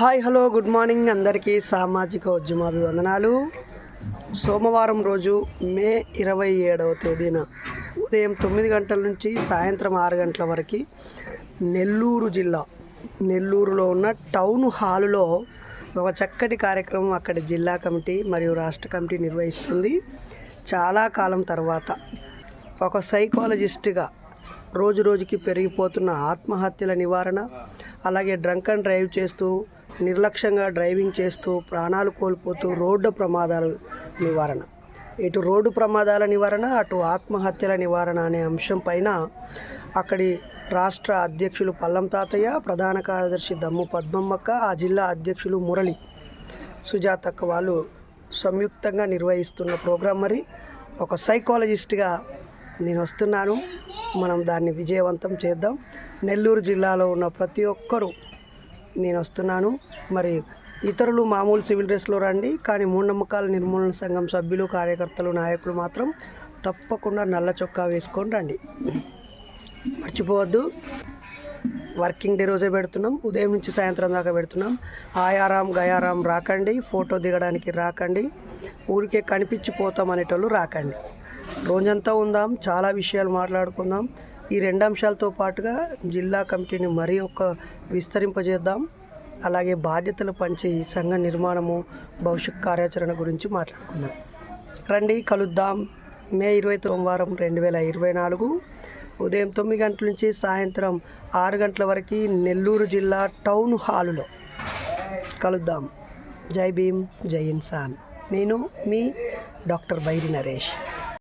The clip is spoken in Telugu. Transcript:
హాయ్ హలో గుడ్ మార్నింగ్ అందరికీ సామాజిక ఉద్యమాభివందనాలు. సోమవారం రోజు మే ఇరవై ఏడవ తేదీన ఉదయం తొమ్మిది గంటల నుంచి సాయంత్రం ఆరు గంటల వరకు నెల్లూరు జిల్లా నెల్లూరులో ఉన్న టౌన్ హాలులో ఒక చక్కటి కార్యక్రమం అక్కడి జిల్లా కమిటీ మరియు రాష్ట్ర కమిటీ నిర్వహిస్తుంది. చాలా కాలం తర్వాత ఒక సైకాలజిస్ట్గా రోజు రోజుకి పెరిగిపోతున్న ఆత్మహత్యల నివారణ అలాగే డ్రంక్ అండ్ డ్రైవ్ చేస్తూ నిర్లక్ష్యంగా డ్రైవింగ్ చేస్తూ ప్రాణాలు కోల్పోతూ రోడ్డు ప్రమాదాలు నివారణ. ఇటు రోడ్డు ప్రమాదాల నివారణ అటు ఆత్మహత్యల నివారణ అనే అంశం పైన అక్కడి రాష్ట్ర అధ్యక్షులు పల్లం తాతయ్య ప్రధాన కార్యదర్శి దమ్ము పద్మమ్మక్క ఆ జిల్లా అధ్యక్షులు మురళి సుజాతక్క వాళ్ళు సంయుక్తంగా నిర్వహిస్తున్న ప్రోగ్రాం మరి. ఒక సైకాలజిస్ట్గా నేను వస్తున్నాను. మనం దాన్ని విజయవంతం చేద్దాం. నెల్లూరు జిల్లాలో ఉన్న ప్రతి ఒక్కరూ నేను వస్తున్నాను. మరి ఇతరులు మామూలు సివిల్ డ్రెస్లో రండి కానీ మూఢనమ్మకాల నిర్మూలన సంఘం సభ్యులు కార్యకర్తలు నాయకులు మాత్రం తప్పకుండా నల్ల చొక్కా వేసుకొని రండి. మర్చిపోవద్దు. వర్కింగ్ డే రోజే పెడుతున్నాం. ఉదయం నుంచి సాయంత్రం దాకా పెడుతున్నాం. ఆయారాం గయారాం రాకండి. ఫోటో దిగడానికి రాకండి. ఊరికే కనిపించిపోతాం అనేటోళ్ళు రాకండి. రోజంతా ఉందాం. చాలా విషయాలు మాట్లాడుకుందాం. ఈ రెండు అంశాలతో పాటుగా జిల్లా కమిటీని మరీ ఒక విస్తరింపజేద్దాం. అలాగే బాధ్యతలు పంచి సంఘ నిర్మాణము భవిష్యత్ కార్యాచరణ గురించి మాట్లాడుకుందాం. రండి కలుద్దాం. మే ఇరవై సోమవారం రెండు వేల ఇరవై నాలుగు ఉదయం తొమ్మిది గంటల నుంచి సాయంత్రం ఆరు గంటల వరకు నెల్లూరు జిల్లా టౌన్ హాలులో. కలుద్దాం. జై భీమ్ జై ఇన్సాన్. నేను మీ డాక్టర్ బైరి నరేష్.